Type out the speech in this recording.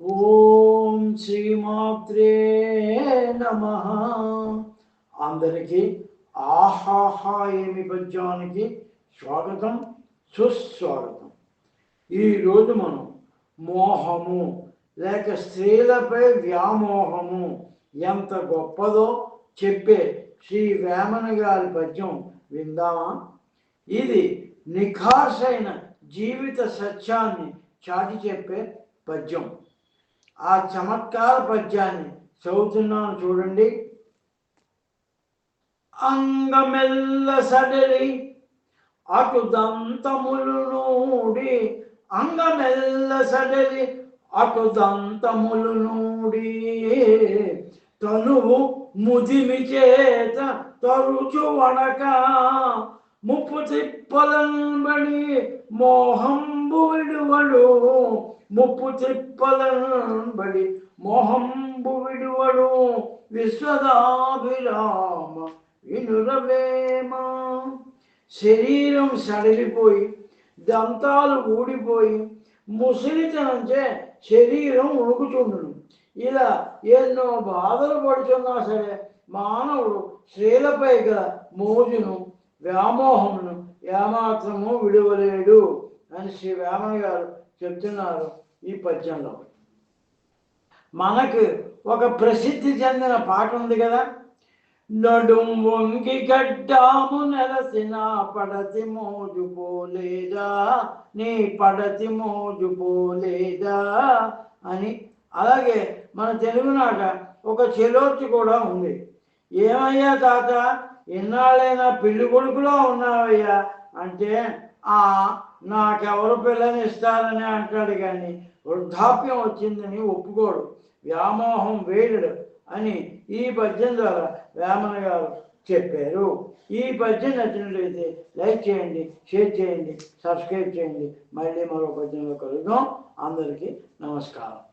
ఓం శ్రీమాత్రే నమ. అందరికీ ఆహాహా ఏమి పద్యానికి స్వాగతం సుస్వాగతం. ఈరోజు మనం మోహము లేక స్త్రీలపై వ్యామోహము ఎంత గొప్పదో చెప్పే శ్రీ వేమన గారి పద్యం విందామా? ఇది నిఖాసైన జీవిత సత్యాన్ని చాటి చెప్పే పద్యం. ఆ చమత్కార పద్యాన్ని చదువుతున్నాను చూడండి. అంగమెల్ల సడలి అటు దంతములు నూడి అంగమెల్ల సడలి అటు దంతములు నూడి తనువు ముదిమి చేత తరుచు వడక ముప్పు తిప్పలంబడి మోహంబు విడువడు ముప్పు తిప్పలంబడి మోహంబు విడువడు విశ్వదాభిరామ వినురవేమ. శరీరం సడలిపోయి దంతాలు ఊడిపోయి ముసలితనంచే శరీరం ఉణుకుచుండును ఇలా ఎన్నో బాధలు పడుతున్నా సరే మానవుడు స్త్రీలపై గల మోజును వ్యామోహమును ఏమాత్రము విడువలేడు అని శ్రీ వేమన గారు చెప్తున్నారు ఈ పద్యంలో. మనకు ఒక ప్రసిద్ధి చెందిన పాట ఉంది కదా? నడుం వంగి గడ్డాము నెలసిన పడతి మోజు పోలేదా? నీ పడతి మోజు పోలేదా? అని. అలాగే మన తెలుగునాట ఒక చెలోర్చి కూడా ఉంది. ఏమయ్యా తాత? ఎన్నాళ్ళైనా పెళ్ళి కొడుకులో ఉన్నావయ్యా అంటే నాకెవరు పిల్లని ఇస్తారని అంటాడు కానీ వృద్ధాప్యం వచ్చిందని ఒప్పుకోడు. వ్యామోహం వేయడు అని ఈ పద్యం ద్వారా వేమన గారు చెప్పారు. ఈ పద్యం నచ్చినట్లయితే లైక్ చేయండి షేర్ చేయండి సబ్స్క్రైబ్ చేయండి. మళ్ళీ మరో పద్యంలో కలుద్దాం. అందరికీ నమస్కారం.